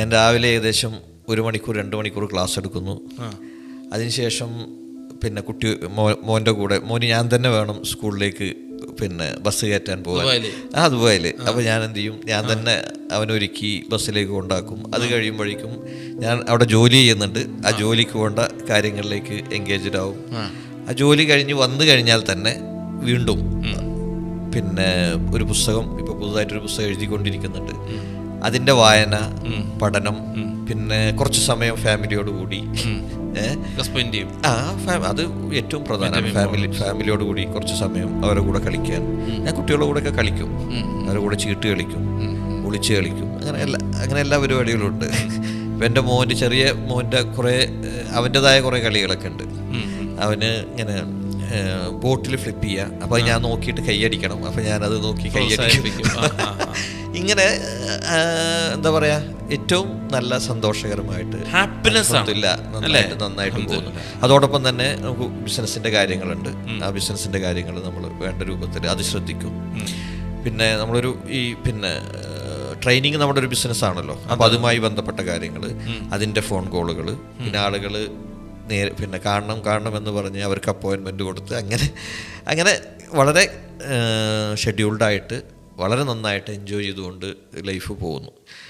ഞാൻ രാവിലെ ഏകദേശം ഒരു മണിക്കൂർ രണ്ട് മണിക്കൂർ ക്ലാസ് എടുക്കുന്നു. അതിനുശേഷം പിന്നെ കുട്ടി മോന്റെ കൂടെ മോന് ഞാൻ തന്നെ വേണം സ്കൂളിലേക്ക് പിന്നെ ബസ് കയറ്റാൻ പോകാൻ. അത് ആ ദുബായിൽ. അപ്പോൾ ഞാൻ എന്ത് ചെയ്യും? ഞാൻ തന്നെ അവനൊരുക്കി ബസ്സിലേക്ക് കൊണ്ടാക്കും. അത് കഴിയുമ്പോഴേക്കും ഞാൻ അവിടെ ജോലി ചെയ്യുന്നുണ്ട്. ആ ജോലിക്ക് വേണ്ട കാര്യങ്ങളിലേക്ക് എൻഗേജ്ഡ് ആവും. ആ. ജോലി കഴിഞ്ഞ് വന്നു കഴിഞ്ഞാൽ തന്നെ വീണ്ടും പിന്നെ ഒരു പുസ്തകം ഇപ്പോൾ പുതുതായിട്ടൊരു പുസ്തകം എഴുതിക്കൊണ്ടിരിക്കുന്നുണ്ട്. അതിന്റെ വായന പഠനം പിന്നെ കുറച്ച് സമയം ഫാമിലിയോട് കൂടി സ്പെൻഡ് ചെയ്യും. ആ അത് ഏറ്റവും പ്രധാനമാണ് ഫാമിലി ഫാമിലിയോട് കൂടി കുറച്ച് സമയം അവരുടെ കൂടെ കളിക്കാൻ. ഞാൻ കുട്ടികളുടെ കൂടെ ഒക്കെ കളിക്കും അവരുടെ കൂടെ ചീട്ട് കളിക്കും. ഒളിച്ച് കളിക്കും. അങ്ങനെ എല്ലാ അങ്ങനെ എല്ലാ പരിപാടികളും ഉണ്ട്. ഇപ്പം എന്റെ മോന്റെ ചെറിയ മോന്റെ കുറേ അവന്റെതായ കുറേ കളികളൊക്കെ ഉണ്ട്. അവന് ഇങ്ങനെ ബോട്ടിൽ ഫ്ലിപ്പ് ചെയ്യുക. അപ്പോൾ ഞാൻ നോക്കിയിട്ട് കൈയടിക്കണം അപ്പോൾ ഞാനത് നോക്കി കൈയടിക്കും. ഇങ്ങനെ എന്താ പറയാ ഏറ്റവും നല്ല സന്തോഷകരമായിട്ട് ഹാപ്പിനെസ് നന്നായിട്ട് നന്നായിട്ട് പോകുന്നു. അതോടൊപ്പം തന്നെ നമുക്ക് ബിസിനസിന്റെ കാര്യങ്ങളുണ്ട്. ആ ബിസിനസിന്റെ കാര്യങ്ങൾ നമ്മൾ വേണ്ട രൂപത്തിൽ അത് ശ്രദ്ധിക്കും. പിന്നെ നമ്മളൊരു ഈ പിന്നെ ട്രെയിനിങ് നമ്മുടെ ഒരു ബിസിനസ് ആണല്ലോ അപ്പോൾ അതുമായി ബന്ധപ്പെട്ട കാര്യങ്ങൾ അതിന്റെ ഫോൺ കോളുകൾ പിന്നെ ആളുകൾ നേരെ പിന്നെ കാണണം കാണണം എന്ന് പറഞ്ഞ് അവർക്ക് അപ്പോയിൻമെന്റ് കൊടുത്ത് അങ്ങനെ അങ്ങനെ വളരെ ഷെഡ്യൂൾഡായിട്ട് വളരെ നന്നായിട്ട് എൻജോയ് ചെയ്തുകൊണ്ട് ലൈഫ് പോകുന്നു.